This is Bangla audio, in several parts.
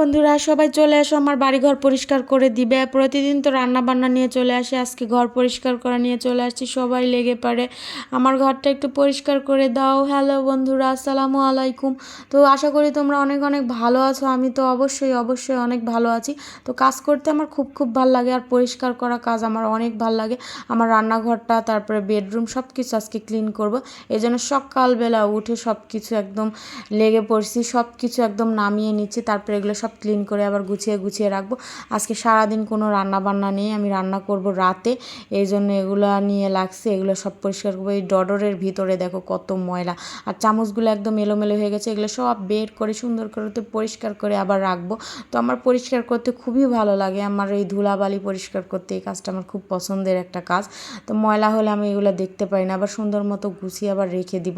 বন্ধুরা, সবাই চলে আসো, আমার বাড়িঘর পরিষ্কার করে দিবে। প্রতিদিন তো রান্না বান্না নিয়ে চলে আসে, আজকে ঘর পরিষ্কার করা নিয়ে চলে আসছি, সবাই লেগে পারে আমার ঘরটা একটু পরিষ্কার করে দাও। হ্যালো বন্ধুরা, আসসালামু আলাইকুম। তো আশা করি তোমরা অনেক অনেক ভালো আছো, আমি তো অবশ্যই অবশ্যই অনেক ভালো আছি। তো কাজ করতে আমার খুব খুব ভালো লাগে, আর পরিষ্কার করা কাজ আমার অনেক ভালো লাগে। আমার রান্নাঘরটা, তারপরে বেডরুম সব কিছু আজকে ক্লিন করব। এই জন্য সকালবেলা উঠে সব কিছু একদম লেগে পড়ছি সব কিছু একদম নামিয়ে নিচ্ছি, তারপরে এগুলো সব ক্লিন করে আবার গুছিয়ে গুছিয়ে রাখব। আজকে সারাদিন কোনো রান্না বান্না নেই, আমি রান্না করব রাতে। এই জন্য এগুলো নিয়ে লাগছে, এগুলো সব পরিষ্কার করব। এই ডডরের ভিতরে দেখো কত ময়লা। আর চামচগুলো একদম এলোমেলো হয়ে গেছে, এগুলো সব বের করে সুন্দর করে তো পরিষ্কার করে আবার রাখব। তো আমার পরিষ্কার করতে খুবই ভালো লাগে, আমার এই ধুলাবালি পরিষ্কার করতে এই কাজটা আমার খুব পছন্দের একটা কাজ। তো ময়লা হলে আমি এগুলো দেখতে পাই না, আবার সুন্দর মতো গুছিয়ে আবার রেখে দিব।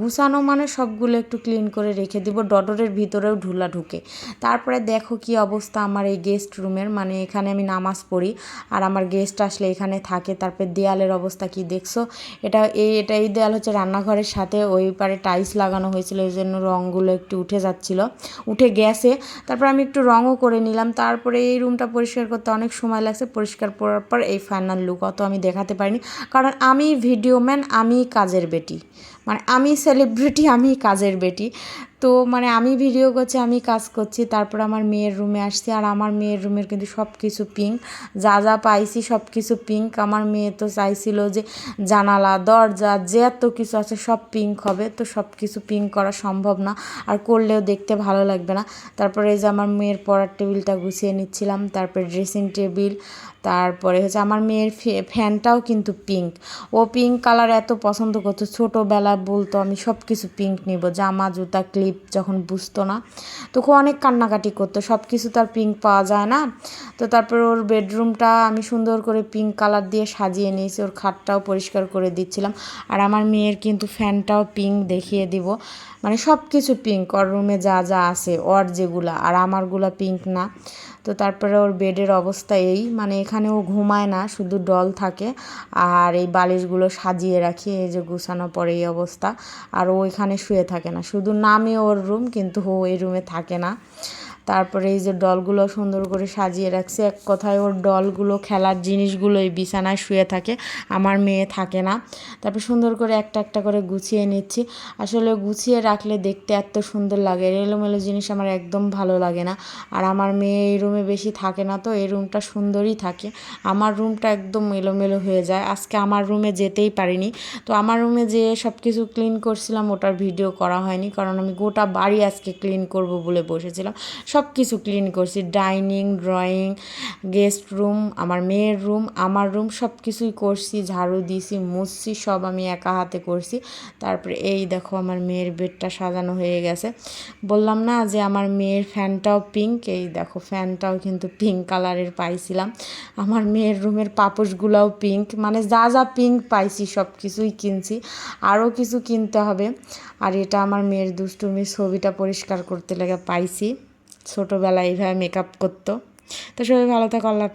গুছানো মানে সবগুলো একটু ক্লিন করে রেখে দিব, ডডরের ভিতরেও ঢুলা ঢুকে। তারপরে দেখো কি অবস্থা আমার এই গেস্ট রুমের মানে এখানে আমি নামাজ পড়ি আর আমার গেস্ট আসলে এখানে থাকে। তারপরে দেয়ালের অবস্থা কি দেখছ? এটা এই এটা এই দেয়াল হচ্ছে রান্নাঘরের সাথে। ওই পারে টাইলস লাগানো হয়েছিল, এই জন্য রঙগুলো একটু উঠে যাচ্ছিল। উঠে গেছে। তারপর আমি একটু রঙও করে নিলাম। তারপরে এই রুমটা পরিষ্কার করতে অনেক সময় লাগছে। পরিষ্কার করার পর এই ফাইনাল লুক অত আমি দেখাতে পারিনি। কারণ আমি ভিডিও ম্যান আমি কাজের বেটি। মানে আমি সেলিব্রিটি আমি কাজের বেটি। তো মানে আমি ভিডিও করছি, আমি কাজ করছি, তারপর আমার মেয়ের রুমে আসছি, আর আমার মেয়ের রুমের কিন্তু সব কিছু পিঙ্ক যা যা পাইছি সব কিছু পিঙ্ক আমার মেয়ে তো চাইছিল যে জানালা, দরজা যে এত কিছু আছে সব পিঙ্ক হবে, তো সব কিছু পিঙ্ক করা সম্ভব না, আর করলেও দেখতে ভালো লাগবে না। তারপরে এই যে আমার মেয়ের পড়ার টেবিলটা গুছিয়ে নিচ্ছিলাম, তারপরে ড্রেসিং টেবিল তারপরে হচ্ছে আমার মেয়ের ফ্যানটাও কিন্তু পিঙ্ক ও পিঙ্ক কালার এত পছন্দ করতো ছোটোবেলা বলতো আমি সব কিছু পিঙ্ক নিব, জামা, জুতা ক্লিপ যখন বুঝতো না, তখন অনেক কান্নাকাটি করতো। সব কিছু তার পিঙ্ক পাওয়া যায় না। তো তারপর ওর বেডরুমটা আমি সুন্দর করে পিঙ্ক কালার দিয়ে সাজিয়ে নিয়েছি। ওর খাটটাও পরিষ্কার করে দিচ্ছিলাম। আর আমার মেয়ের কিন্তু ফ্যানটাও পিঙ্ক দেখিয়ে দিব। মানে সব কিছু পিঙ্ক ওর রুমে যা যা আছে, ওর যেগুলা, আর আমারগুলো পিঙ্ক না। তো তারপরে ওর বেডের অবস্থা এই। মানে এখানে ও ঘুমায় না, শুধু ডল থাকে। আর এই বালিশগুলো সাজিয়ে রাখি, এই যে গুছানো পরে এই অবস্থা। আর ও এখানে শুয়ে থাকে না। শুধু নামে ওর রুম, কিন্তু ও এই রুমে থাকে না। তারপরে এই যে ডলগুলো সুন্দর করে সাজিয়ে রাখছে, এক কথায় ওর ডলগুলো, খেলার জিনিসগুলো এই বিছানায় শুয়ে থাকে, আমার মেয়ে থাকে না। তারপর সুন্দর করে একটা একটা করে গুছিয়ে নিচ্ছি। আসলে গুছিয়ে রাখলে দেখতে এত সুন্দর লাগে, এলোমেলো জিনিস আমার একদম ভালো লাগে না। আর আমার মেয়ে এই রুমে বেশি থাকে না তো, এই রুমটা সুন্দরই থাকে। আমার রুমটা একদম এলোমেলো হয়ে যায়। আজকে আমার রুমে যেতেই পারিনি। তো আমার রুমে যেয়ে সব কিছু ক্লিন করছিলাম, ওটার ভিডিও করা হয়নি, কারণ আমি গোটা বাড়ি আজকে ক্লিন করব বলে বসেছিলাম। সব কিছু ক্লিন করছি। ডাইনিং ড্রয়িং গেস্ট রুম আমার মেয়ের রুম আমার রুম সব কিছুই করছি। ঝাড়ু দিয়েছি মুছছি, সব আমি একা হাতে করছি। তারপরে এই দেখো আমার মেয়ের বেডটা সাজানো হয়ে গেছে। বললাম না যে আমার মেয়ের ফ্যানটাও পিঙ্ক এই দেখো ফ্যানটাও কিন্তু পিঙ্ক কালারের পাইছিলাম। আমার মেয়ের রুমের পাপোশগুলোও পিঙ্ক মানে যা যা পিঙ্ক পাইছি সব কিছুই কিনছি। আরও কিছু কিনতে হবে। আর এটা আমার মেয়ের দুষ্টুমির ছবিটা পরিষ্কার করতে লেগে পাইছি। ছোটোবেলায় এইভাবে মেকআপ করতো। তো সবাই ভালো থাকো আল্লাহ